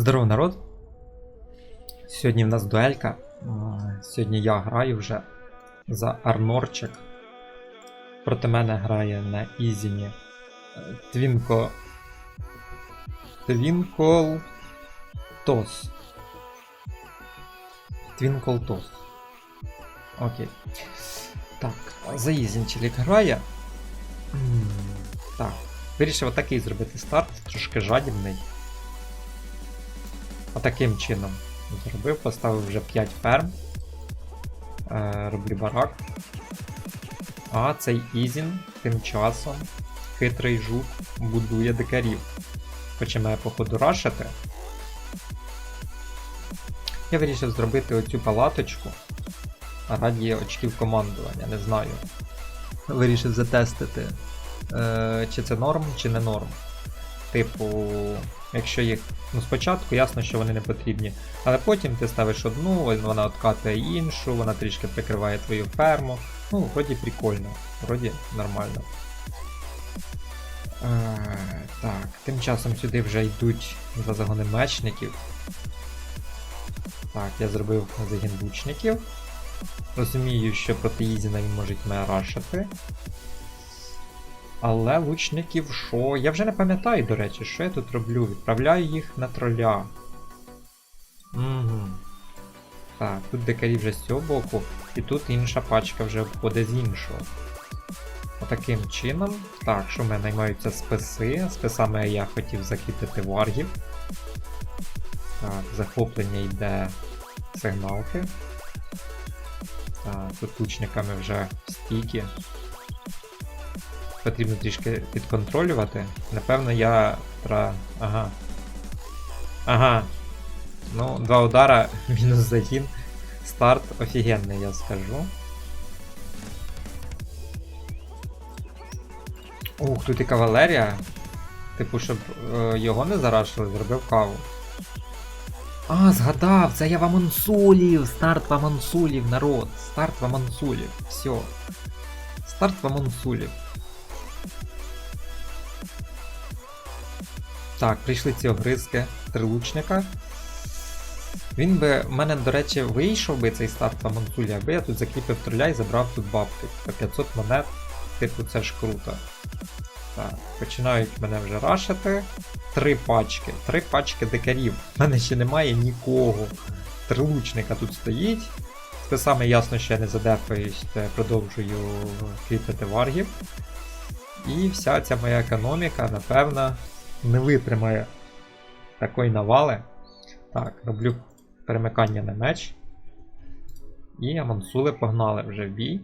Здорово, народ. Сьогодні в нас дуелька. Сьогодні я граю вже за Арнорчик. Проти мене грає на Ізіні е, Твінко. Твінкол Тос. Твінкол Тос. Окей. Так, за Ізінчелік грає. Так. Вирішив отакий зробити старт, трошки жадібний. Отаким чином зробив, поставив вже 5 ферм. Е, роблю барак. А цей Ізін тим часом хитрий жук будує дикарів. Починає походу рашити. Я вирішив зробити оцю палаточку раді очків командування, не знаю. Вирішив затестити, е, чи це норм, чи не норм. Типу, якщо їх. Ну, спочатку ясно, що вони не потрібні. Але потім ти ставиш одну, вона откатує іншу, вона трішки прикриває твою ферму. Ну, вроді прикольно, вроді нормально. Е, так, тим часом сюди вже йдуть за загони мечників. Так, я зробив загін лучників. Розумію, що проти Ізіна він може мене рашити. Але лучників що? Я вже не пам'ятаю, до речі, що я тут роблю. Відправляю їх на троля. Угу. Так, тут дикарі вже з цього боку, і тут інша пачка вже обходить з іншого. Отаким чином. Так, що в мене наймаються списи. Списами я хотів закріпити варгів. Так, захоплення йде сигналки. Так, тут лучниками вже стійки потрібно трішки підконтролювати. Напевно, я тра. Ага. Ага. Ну, два удара, мінус загін. Старт офігенний, я скажу. Ух, тут і кавалерія. Типу, щоб е, його не зарашили, зробив каву. А, згадав, це я в Амонсулів! Старт в Амонсулів, народ! Старт в Амонсулів. Все. Старт в Амонсулів. Так, прийшли ці огризки трилучника. Він би в мене, до речі, вийшов би цей старт в Амонсулі, аби я тут закріпив троля і забрав тут бабки. По 500 монет, типу, це ж круто. Так, починають мене вже рашити. Три пачки. Три пачки дикарів. У мене ще немає нікого. Трилучника тут стоїть. Це саме ясно, що я не задефаюсь, я продовжую кріпити варгів. І вся ця моя економіка, напевно, не витримає такої навали. Так, роблю перемикання на меч. І амонсули погнали вже в бій.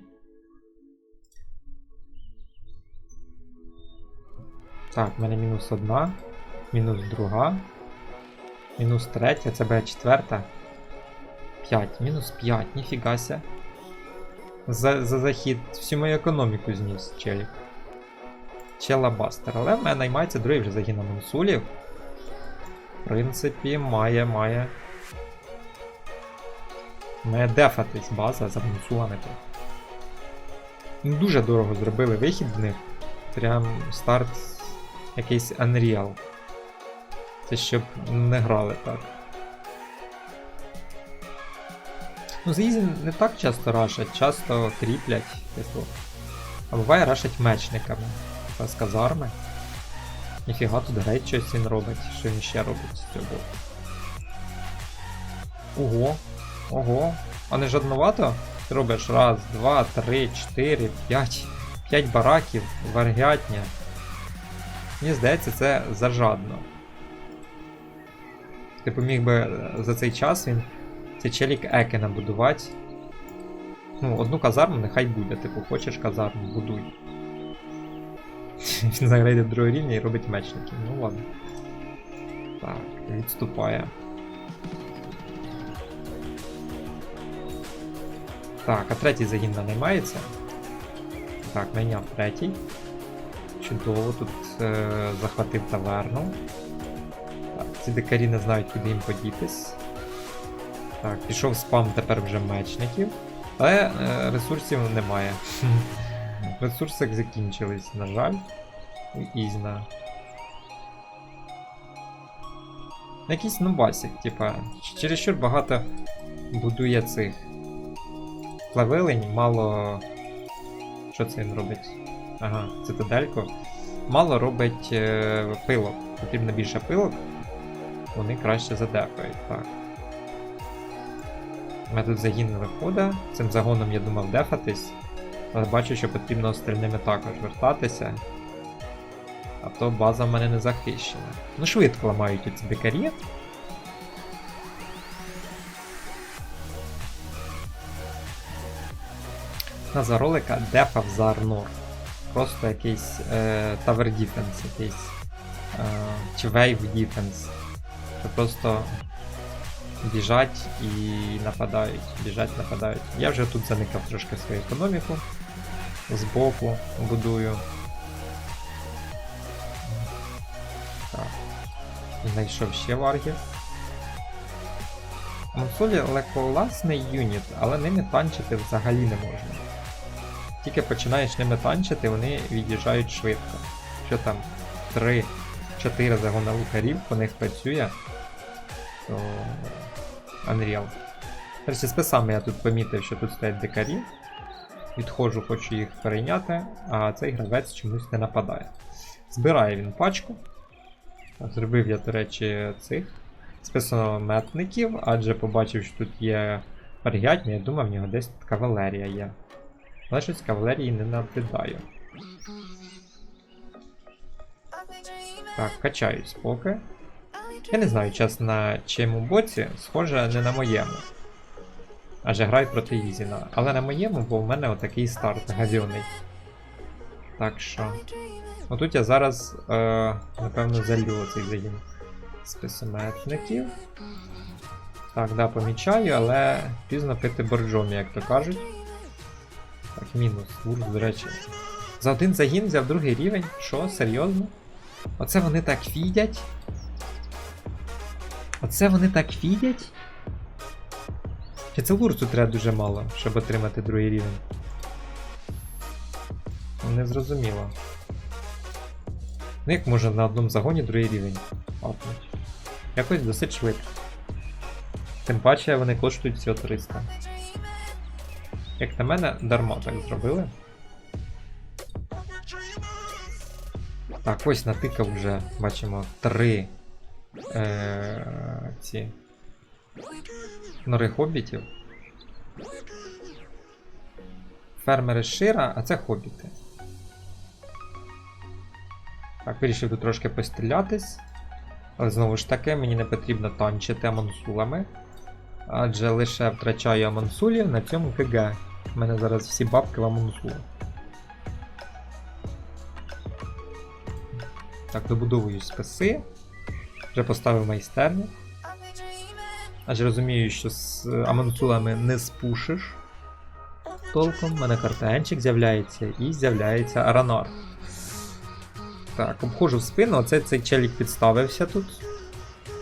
Так, в мене мінус одна, мінус друга, мінус третя, це буде четверта. 5, мінус 5, ніфігася. За, за захід всю мою економіку зніс челік. Чела Бастер. Але в мене наймається другий вже загін Амонсулів. В принципі, має, має. Має дефатись база з Амонсулами тут. Ну, Дуже дорого зробили вихід в них. Прям старт якийсь Unreal. Це щоб не грали так. Ну, Зізі не так часто рашать, часто кріплять, типу. А буває рашать мечниками. З казарми. Ніфіга тут грейт щось він робить, що він ще робить з цього. Ого, ого. А не жадновато? Ти робиш раз, два, три, чотири, п'ять. П'ять бараків, варгятня. Мені здається, це зажадно. Типу міг би е, за цей час він цей челік еки набудувати. Ну, одну казарму нехай буде, типу, хочеш казарму, будуй. Він заграє до другого рівня і робить мечників. Ну ладно. Так, відступає. Так, а третій загін наймається. Так, найняв третій. Чудово, тут е, захватив таверну. Так, ці дикарі не знають, куди їм подітись. Так, пішов спам тепер вже мечників. Але е, ресурсів немає. Ресурси закінчились, на жаль. Ізна. Якийсь нубасик, типа, чересчур багато будує цих плавилень, мало. Що це він робить? Ага, цитадельку. Мало робить е, пилок. Потрібно більше пилок. Вони краще задефають, так. У мене тут загін не виходить. Цим загоном я думав дефатись. Але бачу, що потрібно остальними також вертатися. А то база в мене не захищена. Ну швидко ламають ці дикарі. Назва ролика Дефав за Арнор. Просто якийсь е, Defense, якийсь. Е, чи Wave Defense. Що просто біжать і нападають. Біжать, нападають. Я вже тут заникав трошки свою економіку. Збоку будую. Так. Знайшов ще варгів. Монсолі легковласний юніт, але ними танчити взагалі не можна. Тільки починаєш ними танчити, вони від'їжджають швидко. Що там 3-4 загона лукарів по них працює, то Unreal. Речі, з я тут помітив, що тут стоять дикарі. Відходжу, хочу їх перейняти, а цей гравець чомусь не нападає. Збирає він пачку. Зробив я, до речі, цих списометників, адже побачив, що тут є паргятня, я думав, в нього десь тут кавалерія є. Але щось кавалерії не наблюдаю. Так, качаюсь поки. Я не знаю, чесно, на чиєму боці, схоже, не на моєму. Адже граю проти Ізіна. Але на моєму, бо в мене отакий старт гавіоний. Так що. Отут я зараз, е, напевно, залю цей загін списометників. Так, да, помічаю, але пізно пити борджомі, як то кажуть. Так, мінус. Вурс, до речі. За один загін взяв другий рівень. Що, серйозно? Оце вони так фідять? Оце вони так фідять? Чи це лурсу треба дуже мало, щоб отримати другий рівень? Не зрозуміло. Ну як можна на одному загоні другий рівень апнуть? Якось досить швидко. Тим паче вони коштують всього 300. Як на мене, дарма так зробили. Так, ось натикав вже, бачимо, три е- ці нори хобітів. Фермери Шира, а це хобіти. Так, вирішив тут трошки пострілятись. Але знову ж таки, мені не потрібно танчити амонсулами. Адже лише втрачаю амонсулів на цьому КГ. У мене зараз всі бабки в амонсулах. Так, добудовую списи. Вже поставив майстерню. Адже розумію, що з е, не спушиш толком. У мене картанчик з'являється і з'являється Аранар. Так, обходжу в спину, оце цей челік підставився тут.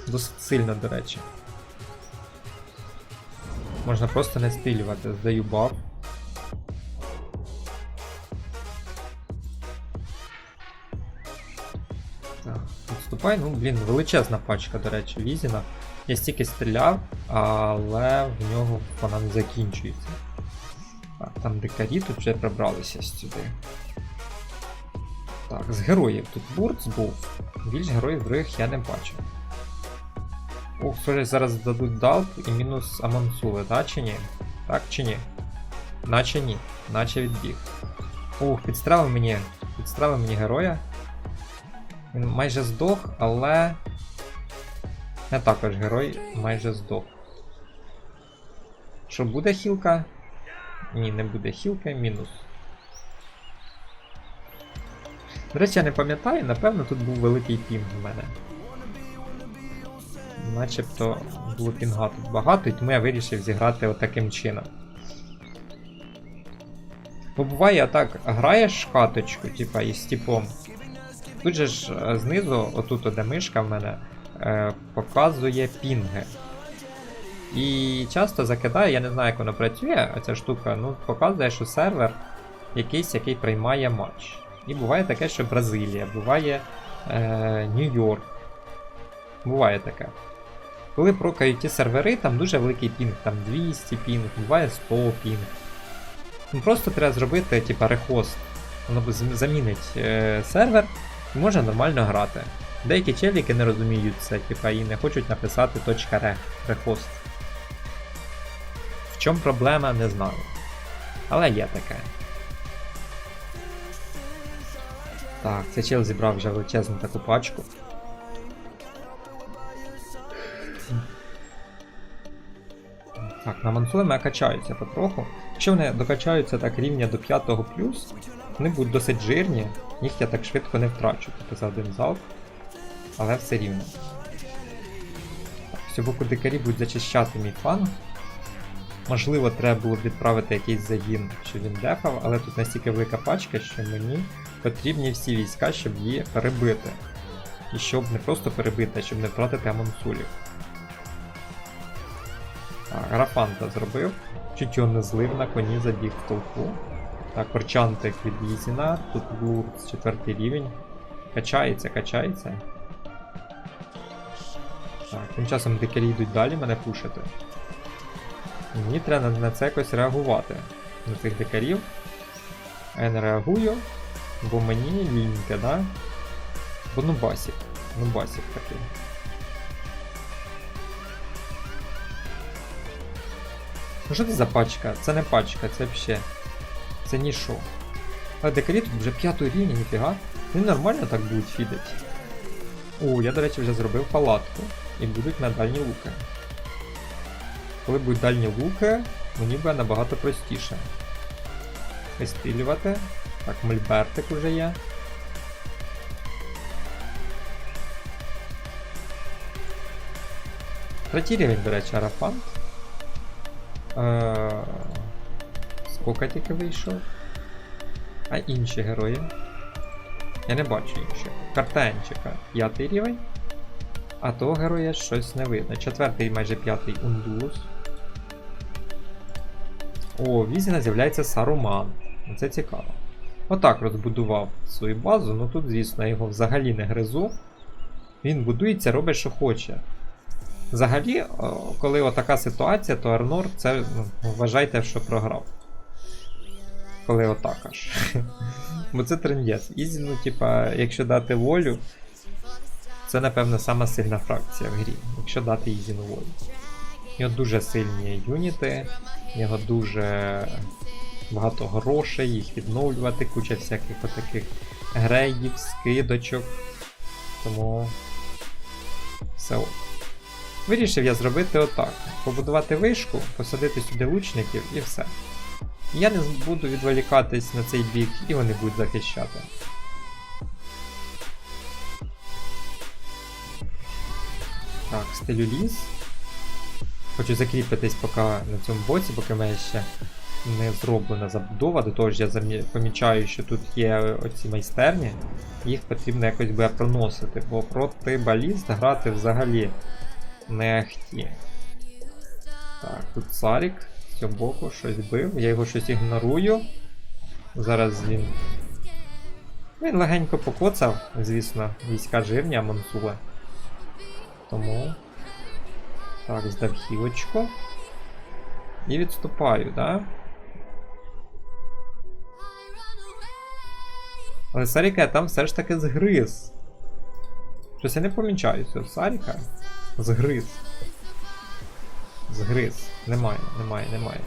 Досить сильно, до речі. Можна просто не стрілювати, здаю баф. Так, відступай, ну блін, величезна пачка, до речі, Візіна. Я стільки стріляв, але в нього вона не закінчується. Так, там дикарі тут вже прибралися сюди. Так, з героїв тут Бурц був. Більш героїв других я не бачив. Ух, схоже, зараз дадуть далп і мінус Амансули, так чи ні? Так чи ні? Наче ні, наче відбіг. Ух, підстрелив мені. Підстрелив мені героя. Він майже здох, але. Я також герой майже здох. Що буде хілка? Ні, не буде хілки, мінус. До речі, я не пам'ятаю, напевно, тут був великий пінг в мене. Начебто було пінга тут багато, і тому я вирішив зіграти отаким чином. Бо буває так, граєш каточку, типа із типом. Тут же ж е, знизу, отут, де мишка в мене, е, показує пінги. І часто закидає, я не знаю, як воно працює, а ця штука, ну, показує, що сервер якийсь, який приймає матч. І буває таке, що Бразилія, буває е, Нью-Йорк. Буває таке. Коли прокають ті сервери, там дуже великий пінг, там 200 пінг, буває 100 пінг. Ну, просто треба зробити, типа, рехост. Воно замінить е, сервер і може нормально грати. Деякі челіки не розуміють це, типа, і не хочуть написати .re рехост. В чому проблема, не знаю. Але є таке. Так, цей чел зібрав вже величезну таку пачку. Так, на мансулеми качаються потроху. Якщо вони докачаються так рівня до 5 вони будуть досить жирні, їх я так швидко не втрачу, тобто за один залп. Але все рівно. З боку дикарі будуть зачищати мій фланг. Можливо, треба було б відправити якийсь загін, щоб він дефав, але тут настільки велика пачка, що мені потрібні всі війська, щоб її перебити. І щоб не просто перебити, а щоб не втратити амонсулів. Графанта зробив. Чуть його не злив на коні, забіг в толпу. Так, Корчантик від Ізіна, тут Блурц 4 рівень. Качається, качається. Так, тим часом дикарі йдуть далі мене пушити. Мені треба на, це якось реагувати. На цих дикарів. Я не реагую, бо мені лінька, да? Бо нубасік. Нубасік такий. Ну що це за пачка? Це не пачка, це взагалі. Це нішо. А декарі тут вже п'ятий рівень, ніфіга. Вони нормально так будуть фідити. О, я, до речі, вже зробив палатку. І будуть на дальні луки. Коли будуть дальні луки, мені буде набагато простіше. Вистрілювати. Так, мольбертик уже є. Третій рівень, до речі, арафант. Е, Скільки тільки вийшов? А інші герої? Я не бачу інших. Картенчика п'ятий рівень. А того героя щось не видно. Четвертий, майже п'ятий Ундулус. О, Візіна з'являється Саруман. Це цікаво. Отак розбудував свою базу, ну тут, звісно, його взагалі не гризу. Він будується, робить, що хоче. Взагалі, коли отака ситуація, то Арнор це ну, вважайте, що програв. Коли отак аж. Бо це трендець. Ізі, ну, типа, якщо дати волю, це, напевно, сама сильна фракція в грі, якщо дати Ізіну волю. У нього дуже сильні юніти, в нього дуже багато грошей, їх відновлювати, куча всяких отаких греїв, скидочок. Тому все ок. Вирішив я зробити отак: побудувати вишку, посадити сюди лучників і все. Я не буду відволікатись на цей бік, і вони будуть захищати. Так, стелю ліс. Хочу закріпитись поки на цьому боці, поки в мене ще не зроблена забудова. До того ж я помічаю, що тут є оці майстерні. Їх потрібно якось буде проносити, бо проти баліст грати взагалі не ахті. Так, тут царік з цього боку щось бив, я його щось ігнорую. Зараз він. Він легенько покоцав, звісно, війська жирні, а Мансула. Тому. Так, здав хілочку. І відступаю, да? Але Саріка я там все ж таки згриз. Щось я не помічаю цього Саріка. Згриз. Згриз. Немає, немає, немає.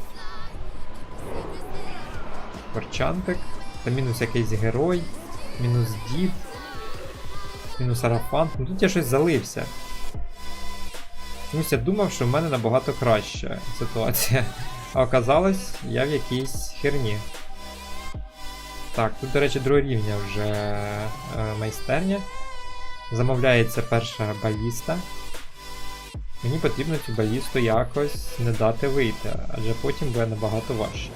Корчантик. Та мінус якийсь герой. Мінус дід. Мінус арафант. Ну тут я щось залився. Чомусь я думав, що в мене набагато краща ситуація. А оказалось, я в якійсь херні. Так, тут, до речі, другого рівня вже е, майстерня. Замовляється перша баліста. Мені потрібно цю балісту якось не дати вийти, адже потім буде набагато важче.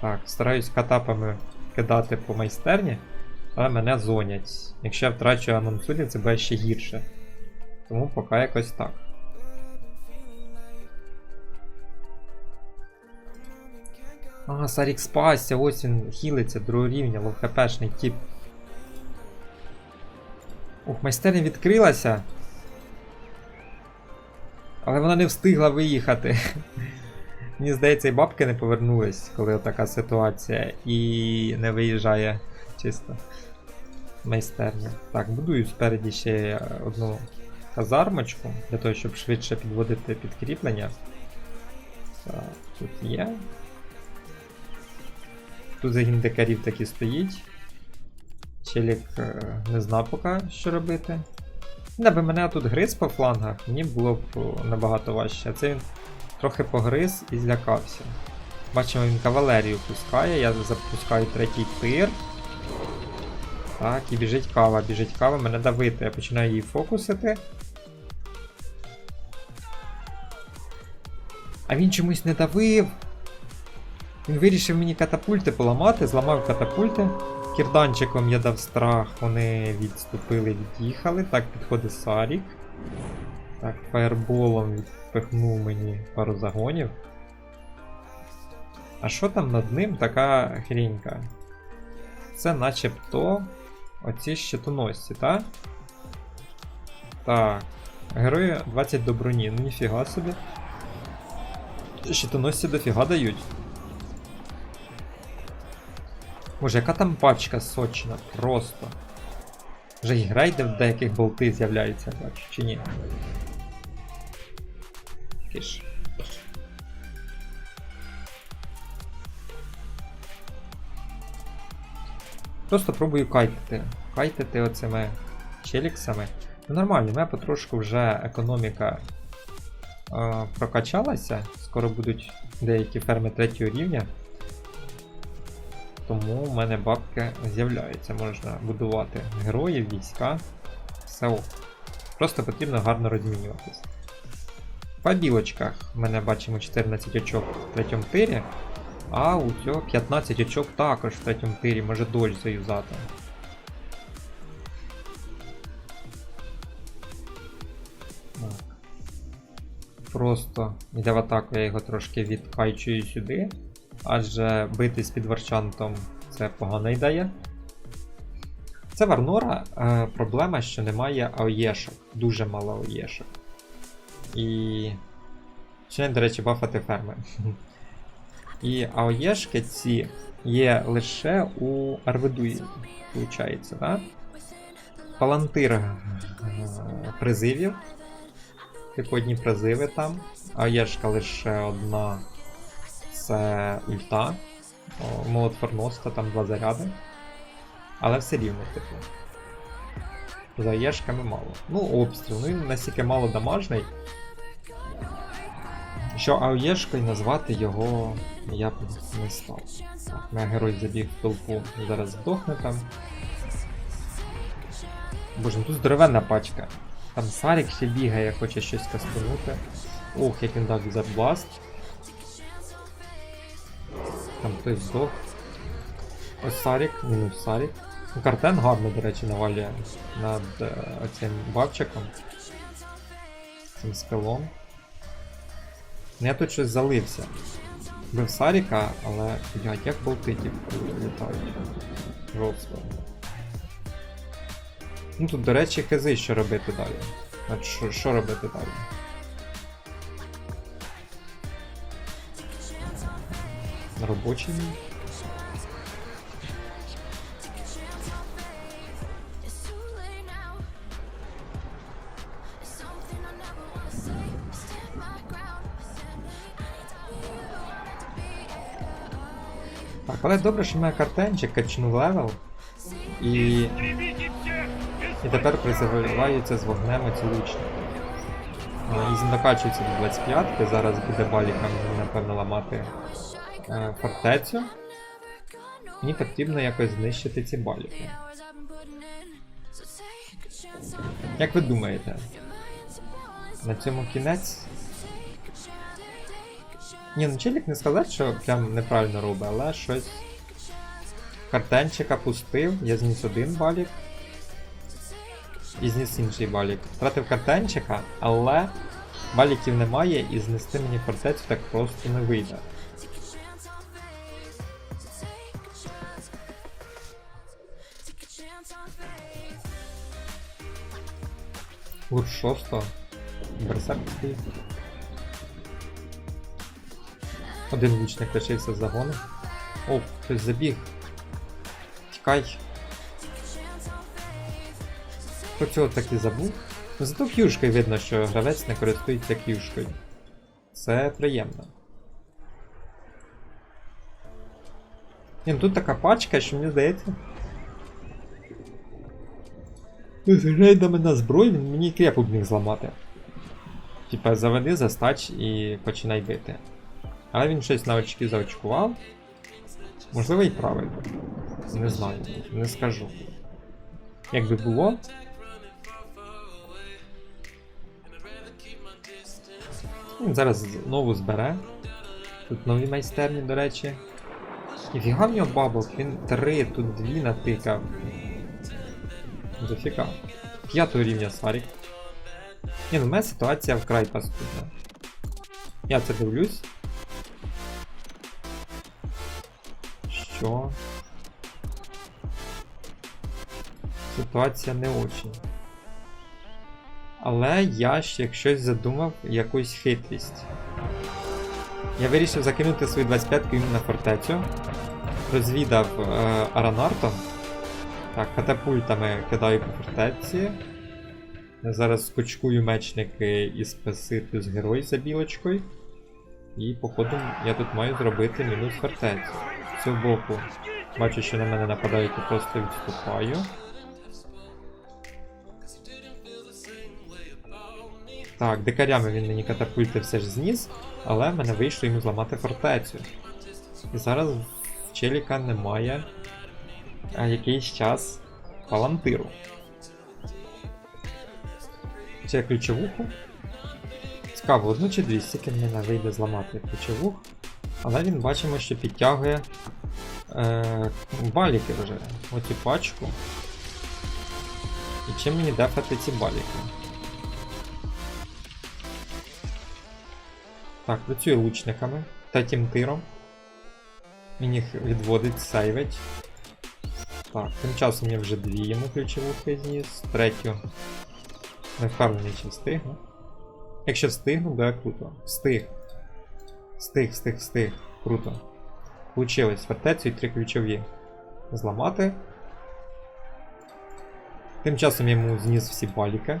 Так, стараюсь катапами кидати по майстерні, але мене зонять. Якщо я втрачу анонсулі, це буде ще гірше. Тому поки якось так. А, Сарік спасся, ось він хілиться другого рівня, лов-хпшний тип. Ух, майстерня відкрилася. Але вона не встигла виїхати. Мені здається, і бабки не повернулись, коли така ситуація, і не виїжджає чисто майстерня. Так, будую спереді ще одну казармочку, для того, щоб швидше підводити підкріплення. Так, тут є. Тут загін дикарів таки стоїть. Челік е, не знав поки, що робити. Не би мене тут гриз по флангах, мені було б набагато важче. А це він трохи погриз і злякався. Бачимо, він кавалерію пускає, я запускаю третій тир. Так, і біжить кава, біжить кава, мене давити. Я починаю її фокусити. А він чомусь не давив. Він вирішив мені катапульти поламати, зламав катапульти. Кірданчиком я дав страх, вони відступили, від'їхали. Так, підходить Сарік. Так, фаерболом відпихнув мені пару загонів. А що там над ним така хрінька? Це начебто оці щитоносці, так? Так. Герої 20 до броні, ну ніфіга собі. Щитоносці дофіга дають. Боже, яка там пачка сочна, просто. Вже і грейди в деяких болти з'являються, бачу, чи ні? Киш. Просто пробую кайтити. Кайтити оцими челіксами. Ну нормально, у мене потрошку вже економіка е, прокачалася. Скоро будуть деякі ферми третього рівня. Тому в мене бабки з'являються. Можна будувати героїв, війська. Все ок. Просто потрібно гарно розмінюватись. По білочках ми не бачимо 14 очок в третьому тирі. А у цього 15 очок також в третьому тирі, може дощ заюзати. Просто йде в атаку, я його трошки відкайчую сюди. Адже битись під варчантом це погана ідея. Це Варнора е, проблема, що немає АОЄшок. Дуже мало АОЄшок. І. Ще, до речі, бафати ферми. І АОЄшки ці є лише у Арведуї, виходить, так? Палантир е, призивів. Типу одні призиви там. АОЄшка лише одна. Це ульта. О, Молот Форноста, там два заряди. Але все рівно, типу. За єшками мало. Ну, обстріл, ну він настільки мало дамажний. Що АОЄшкою назвати його я б не став. Так, моя герой забіг в толпу, зараз здохне там. Боже, ну тут здоровенна пачка. Там Сарік ще бігає, хоче щось кастанути. Ох, як він дав Бласт. Там хтось здох. Ось Сарік, мінус Сарік. Картен гарно, до речі, навалює над е, оцим бабчиком. Цим скелом. Ну я тут щось залився. Бив Саріка, але. Блядь, як болтитів літають. Жорстко. Ну тут, до речі, хези, що робити далі. А що, що робити далі? Робочий але добре, що має картенчик, качнув левел. І. І тепер призиваються з вогнем оці лучники. Е, І накачується до 25-ки, зараз буде балікам, напевно, ламати е, фортецю. Мені потрібно якось знищити ці баліки. Як ви думаєте, на цьому кінець? Ні, ну челік не сказати, що прям неправильно робить, але щось. Картенчика пустив, я зніс один балік. І зніс інший балік. Втратив картенчика, але баліків немає і знести мені фортецю так просто не вийде. Курс 6. Берсерк стоїть. Один лучник лишився з загону. О, хтось забіг. Тікай. Про цього так і забув. Ну, Зато к'юшкою видно, що гравець не користується к'юшкою. Це приємно. Ні, ну тут така пачка, що мені здається. Грає до мене зброю, він мені крепу б міг зламати. Типа заведи застач і починай бити. Але він щось на очки заочкував. Можливо і правильно. Не знаю, не скажу. Як би було. Він зараз знову збере. Тут нові майстерні, до речі. І фіга в нього бабок, він три, тут дві натикав. Дофіга. П'ятого рівня Сарік. Ні, ну в мене ситуація вкрай паскудна. Я це дивлюсь. Що? Ситуація не очень. Але я ще щось задумав якусь хитрість. Я вирішив закинути свою 25-ку на фортецю. Розвідав е, Аранарто. Так, катапультами кидаю по фортеці. Я зараз скочкую мечники і спаси плюс герой за білочкою. І походу я тут маю зробити мінус фортецю. Цього боку. Бачу, що на мене нападають, то просто відступаю. Так, дикарями він мені катапульти все ж зніс, але в мене вийшло йому зламати фортецю. І зараз в Челіка немає а, якийсь час палантиру. Це ключовуху. Цікаво, одну чи дві стільки в мене вийде зламати ключовух. Але він бачимо, що підтягує е, баліки вже. Оцю пачку. І чим мені дефати ці баліки? Так, працює лучниками та тімтиром. Він їх відводить, сейвить. Так, тим часом я вже дві йому ключовухи зніс. Третю. Не впевнений, чи встигну. Якщо встигну, буде круто. Встиг. Встиг, встиг, встиг. Круто. Получилось фортецю і три ключові. Зламати. Тим часом я йому зніс всі баліки.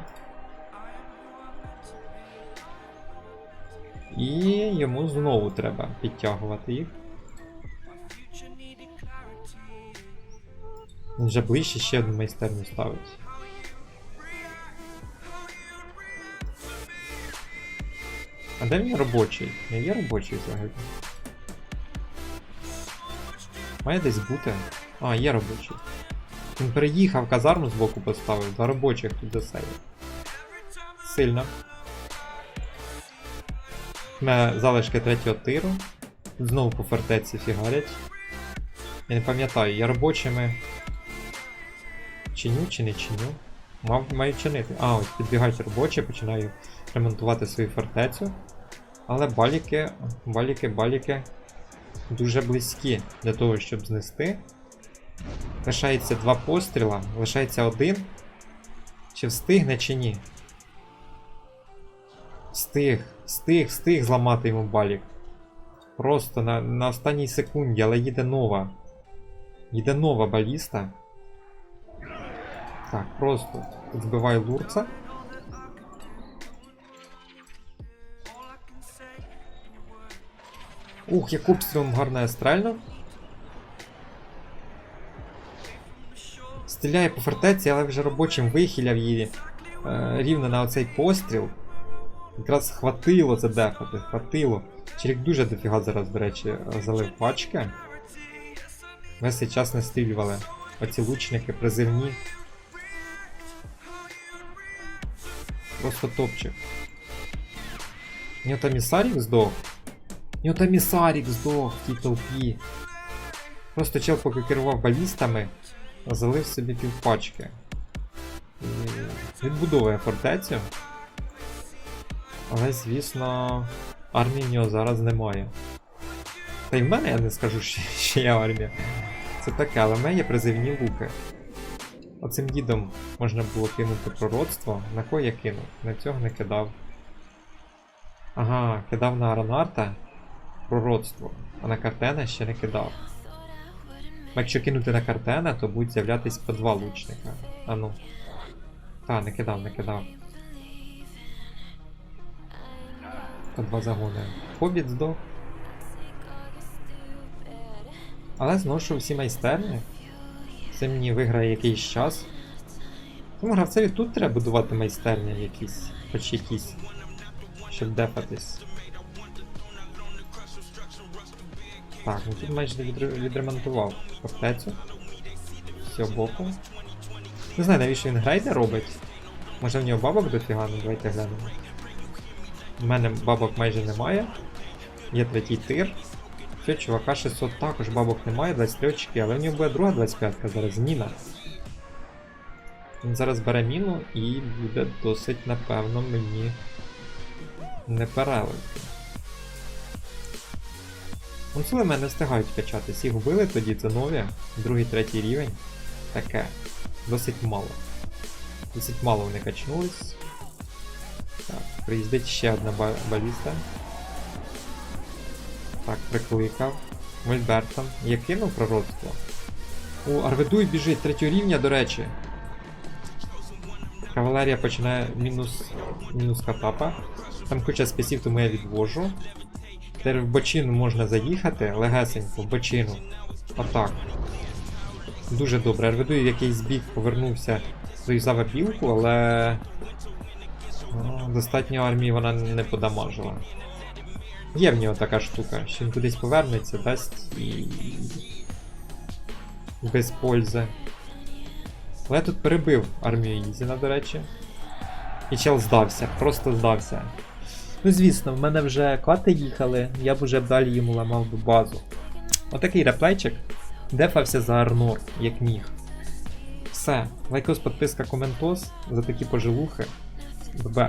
І йому знову треба підтягувати їх. Він вже ближче ще одну майстерню ставить. А де він робочий? Не є робочий взагалі. Має десь бути. А, є робочий. Він переїхав, казарму з боку поставив, два робочих тут засейвив. Сильно. Мене залишки третього тиру. Знову по фортеці фігарять. Я не пам'ятаю, я робочими. Чиню чи не чиню? Мав, маю чинити. А, ось підбігають робочі, починаю ремонтувати свою фортецю. Але баліки, баліки, баліки дуже близькі для того, щоб знести. Лишається два постріла, лишається один. Чи встигне, чи ні? Встиг, встиг, встиг зламати йому балік. Просто на, на останній секунді, але їде нова. Їде нова баліста. Так, просто збиваю лурца. Ух, як обстрілом гарно я стрельну. Стріляє по фортеці, але вже робочим вихиляв її е, рівно на оцей постріл. Якраз хватило задефати, хватило. Челік дуже дофіга зараз, до речі, залив пачки. Весь цей час не стрілювали. Оці лучники призивні. Просто топчик. Нього там і Сарік здох. Нього здох в толпі. Просто чел поки керував балістами, залив собі півпачки. Відбудовує фортецю. Але, звісно, армії в нього зараз немає. Та й в мене я не скажу, що є армія. Це таке, але в мене є призивні луки. Оцим дідом можна було кинути пророцтво. На кого я кинув? На цього не кидав. Ага, кидав на Аронарта пророцтво, а на Картена ще не кидав. Якщо кинути на Картена, то будуть з'являтись по два лучника. А ну. Та, не кидав, не кидав. По два загони. Хобіт здох. Але зношу всі майстерні. Це мені виграє якийсь час. Тому гравцеві тут треба будувати майстерні якісь, хоч якісь. Щоб дефатись. Так, ну тут майже відре- відремонтував фортецю. З боку. Не знаю, навіщо він грейди робить. Може в нього бабок дофіга, ну давайте глянемо. У мене бабок майже немає. Є третій тир. Все, чувака 600 також бабок немає, 23 очки, але в нього буде друга 25 зараз міна. Він зараз бере міну і буде досить, напевно, мені не переливки. Консули мене встигають качатись. Їх вбили тоді, це нові, другий, третій рівень. Таке. Досить мало. Досить мало вони качнулись. Так, приїздить ще одна ба- баліста. Так, прикликав. Мольбертом. Я кинув пророцтво. О, Арведуй біжить третього рівня, до речі. Кавалерія починає мінус, мінус катапа. Там куча списів, тому я відвожу. Тепер в бочину можна заїхати, легесенько, в бочину. Отак. Дуже добре. Арведуй в якийсь бік повернувся, зав'язав білку, але. ну, Достатньо армії вона не подамажила. Є в нього така штука, що він кудись повернеться, дасть і. Без пользи. Але я тут перебив армію Ізіна, до речі. І чел здався, просто здався. Ну, звісно, в мене вже клати їхали, я б уже далі йому ламав би базу. Отакий реплейчик. Дефався за Арнор, як міг. Все. Лайкос, підписка, коментос за такі пожелухи. ББ.